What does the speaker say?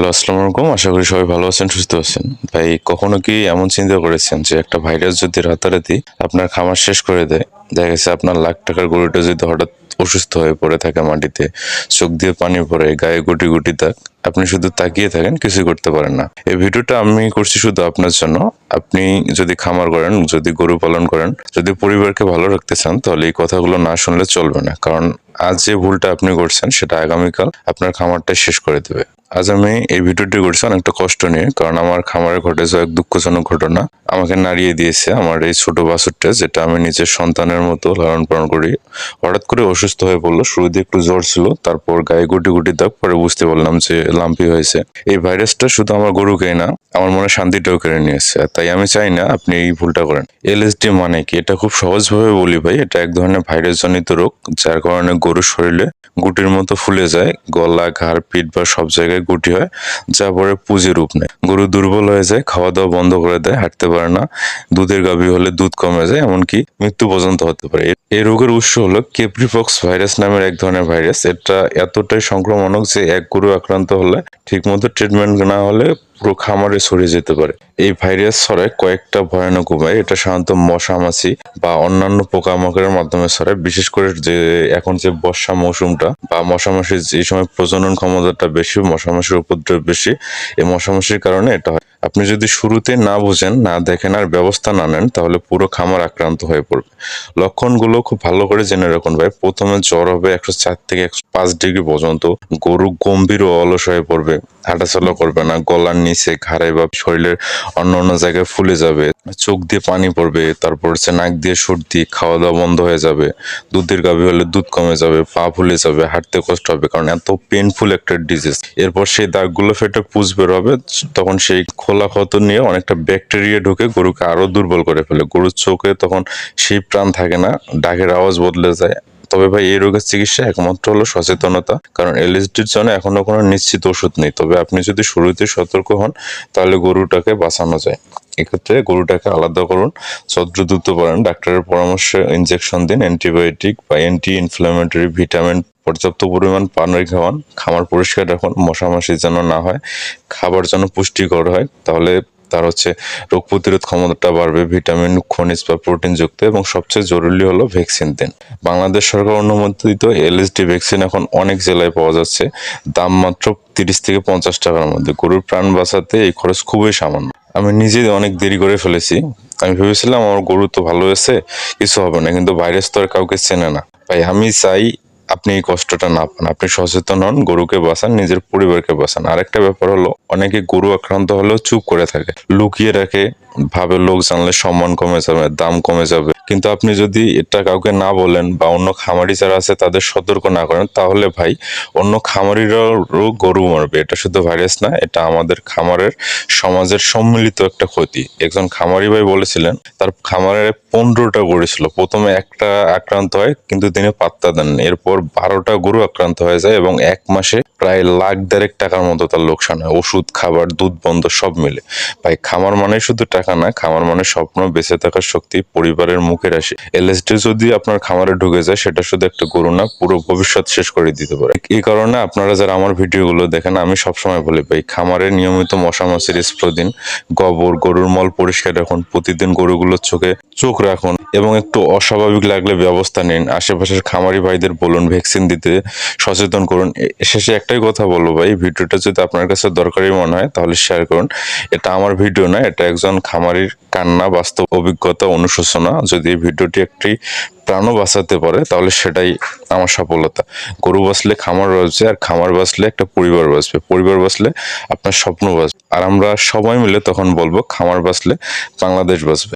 Hello, আসসালামু আলাইকুম। আশা করি সবাই ভালো আছেন, সুস্থ আছেন। ভাই, কখনো কি এমন চিন্তা করেছেন যে একটা ভাইরাস যদি রাতারাতি আপনার খামার শেষ করে দেয়? দেখা গেছে আপনার লাখ টাকার গরুটা যদি হঠাৎ অসুস্থ হয়ে পড়ে থাকে মাটিতে, চোখ দিয়ে পানি পড়ে গায়ে গুটি গুটি দাগ, আপনি শুধু তাকিয়ে থাকেন, কিছুই করতে পারেন না। এই ভিডিওটা আমি করছি শুধু আপনার জন্য। আপনি যদি খামার করেন, যদি গরু পালন করেন, যদি পরিবারকে ভালো রাখতে চান, তাহলে এই কথাগুলো না শুনলে চলবে না। কারণ আজ যে ভুলটা আপনি করছেন, সেটা আগামীকাল আপনার খামারটা শেষ করে দেবে। আজ আমি এই ভিডিওটি করছি অনেকটা কষ্ট নিয়ে, কারণ আমার খামারে ঘটেছে এক দুঃখজনক ঘটনা আমাকে নাড়িয়ে দিয়েছে। আমার এই ছোট বাছুরটা, যেটা আমি নিজের সন্তানের মতো লালন পালন করি, হঠাৎ করে অসুস্থ হয়ে পড়ল। শুরুতে একটু জ্বর ছিল, তারপর গায়ে গুটি গুটি দাগ, পরে বুঝতে পারলাম যে লাম্পি হয়েছে। এই ভাইরাসটা শুধু আমার গরুকেই না, আমার মনে শান্তিটাও কেড়ে নিয়েছে তাই আমি চাই না আপনি এই ভুলটা করেন। এলএসডি মানে কি? এটা খুব সহজভাবে বলি ভাই, এটা এক ধরনের ভাইরাস জনিত রোগ, যার কারণে গরুর শরীরে গুটির মতো ফুলে যায়, গলা, ঘাড়, পিঠ বা সব জায়গায় গুটি হয়, যা পরে পুঁজি রূপ নেয়। গরু দুর্বল হয়ে যায় খাওয়া দাওয়া বন্ধ করে দেয়, হাঁটতে পারে না, দুধের গাভী হলে দুধ কমে যায়, এমনকি মৃত্যু পর্যন্ত হতে পারে। এই রোগের উৎস হলো কেপ্রিপক্স ভাইরাস নামের এক ধরনের ভাইরাস এটা এতটাই সংক্রমণক যে এক গরু আক্রান্ত হলে ঠিকমতো ট্রিটমেন্ট না হলে পুরো খামারে ছড়িয়ে যেতে পারে। এই ভাইরাস ছড়ায় কয়েকটা ভয়ানক উপায়। এটা সাধারণত মশা, মাছি বা অন্যান্য পোকামাকড়ের মাধ্যমে ছড়ায়। বিশেষ করে যে এখন যে বর্ষা মৌসুমটা বা মশামাছির যে সময় প্রজনন ক্ষমতাটা বেশি মশামাছির উপদ্রব বেশি, এই মশামাছির কারণে এটা হয়। আপনি যদি শুরুতে না বুঝেন, না দেখেন আর ব্যবস্থা না নেন, তাহলে পুরো খামার আক্রান্ত হয়ে পড়বে। লক্ষণগুলো খুব ভালো করে জেনে রাখুন ভাই। প্রথমে জ্বর হবে একশো চার থেকে একশো পাঁচ ডিগ্রি পর্যন্ত। গরু গম্ভীর ও অলস হয়ে পড়বে, হাঁটাচলা করবে না, গলার নিচে ঘাড়ে বা শরীরের অন্য অন্য জায়গায় ফুলে যাবে, চোখ দিয়ে পানি পড়বে, তারপর হচ্ছে নাক দিয়ে সর্দি খাওয়া দাওয়া বন্ধ হয়ে যাবে, দুধের গাভী হলে দুধ কমে যাবে, পা ফুলে যাবে, হাঁটতে কষ্ট হবে, কারণ এত পেনফুল একটা ডিজিজ এরপর সেই দাগগুলো ফেটে পুজ বের হবে, তখন সেই খোলা ক্ষত নিয়ে অনেকটা ব্যাকটেরিয়া ঢুকে গরুকে আরও দুর্বল করে ফেলে। গরুর চোখে তখন সেই প্রাণ থাকে না, ডাকের আওয়াজ বদলে যায়। তবে ভাই, এই রোগের চিকিৎসা একমাত্র হলো সচেতনতা, কারণ এলএসডির জন্য এখনও কোনো নিশ্চিত ওষুধ নেই। তবে আপনি যদি শুরুতে সতর্ক হন, তাহলে গরুটাকে বাঁচানো যায়। এক্ষেত্রে গরুটাকে আলাদা করুন যত দ্রুত পারেন ডাক্তারের পরামর্শে ইনজেকশন দিন অ্যান্টিবায়োটিক বা অ্যান্টি ইনফ্লামেটরি ভিটামিন পর্যাপ্ত পরিমাণ পানি খাওয়ান। খামার পরিষ্কার রাখুন মশামাছি যেন না হয়। খাবার যেন পুষ্টিকর হয়, তাহলে তার হচ্ছে রোগ প্রতিরোধ ক্ষমতাটা বাড়বে। ভিটামিন, খনিজ বা প্রোটিন যুক্ত এবং সবচেয়ে জরুরি হলো ভ্যাকসিন দিন। বাংলাদেশ সরকার অনুমোদিত এলএসডি ভ্যাকসিন এখন অনেক জেলায় পাওয়া যাচ্ছে। দাম মাত্র তিরিশ থেকে পঞ্চাশ টাকার মধ্যে। গরুর প্রাণ বাঁচাতে এই খরচ খুবই সামান্য। আমি নিজে অনেক দেরি করে ফেলেছি। আমি ভেবেছিলাম আমার গরু তো ভালো হয়েছে, কিছু হবে না, কিন্তু ভাইরাস তো আর কাউকে চেনে না। ভাই আমি চাই আপনি এই কষ্টটা না পান। আপনি সচেতন হন, গরুকে বাঁচান, নিজের পরিবারকে বাঁচান। আরেকটা ব্যাপার হলো, অনেকে গরু আক্রান্ত হলেও চুপ করে থাকে, লুকিয়ে রাখে ভাবে লোক জানলে সম্মান কমে যাবে, দাম কমে যাবে। কিন্তু আপনি যদি এটা কাউকে না বলেন বা অন্য খামারি যারা আছে তাদের সতর্ক না করেন, তাহলে ভাই অন্য খামারিরাও গরু মরবে। এটা শুধু ভাইরাস না, এটা আমাদের খামারের সমাজের সম্মিলিত একটা ক্ষতি। একজন খামারি ভাই বলেছিলেন, তার খামারে পনেরোটা গরু ছিল। প্রথমে একটা আক্রান্ত হয়, কিন্তু তিনি পাত্তা দেন এরপর বারোটা গরু আক্রান্ত হয়ে যায় এবং এক মাসে প্রায় লাখ দেড়েক টাকার মতো তার লোকসান হয়। ওষুধ, খাবার, দুধ, বন্ধ সব মিলে। ভাই, খামার মানে শুধু টাকা না, খামার মানে স্বপ্ন, বেঁচে থাকার শক্তি, পরিবারের মুখের আসে এলএসডি যদি আপনার খামারে ঢুকে যায়, সেটা শুধু একটা গরু না, পুরো ভবিষ্যৎ শেষ করে দিতে পারে। এই কারণে আপনারা যারা আমার ভিডিওগুলো দেখেন, আমি সবসময় বলে পাই, খামারে নিয়মিত মশা মাছির দিন, গোবর, গরুর মল পরিষ্কার রাখুন, প্রতিদিন গরুগুলোর চোখে চোখ রাখুন এবং একটু অস্বাভাবিক লাগলে ব্যবস্থা নিন। আশেপাশের খামারি ভাইদের বলুন, ভ্যাকসিন দিতে সচেতন করুন। শেষে একটাই কথা বলব ভাই, ভিডিওটা যদি আপনার কাছে দরকারি মনে হয়, তাহলে শেয়ার করুন। এটা আমার ভিডিও না, এটা একজন খামারির কান্না, বাস্তব অভিজ্ঞতা, অনুশোচনা যদি এই ভিডিওটি একটি প্রাণও বাঁচাতে পারে, তাহলে সেটাই আমার সফলতা। গরু বাঁচলে খামার বাঁচবে আর খামার বাঁচলে একটা পরিবার বাঁচবে। পরিবার বাঁচলে আপনার স্বপ্ন বাঁচবে। আর আমরা সবাই মিলে তখন বলব, খামার বাঁচলে বাংলাদেশ বাঁচবে।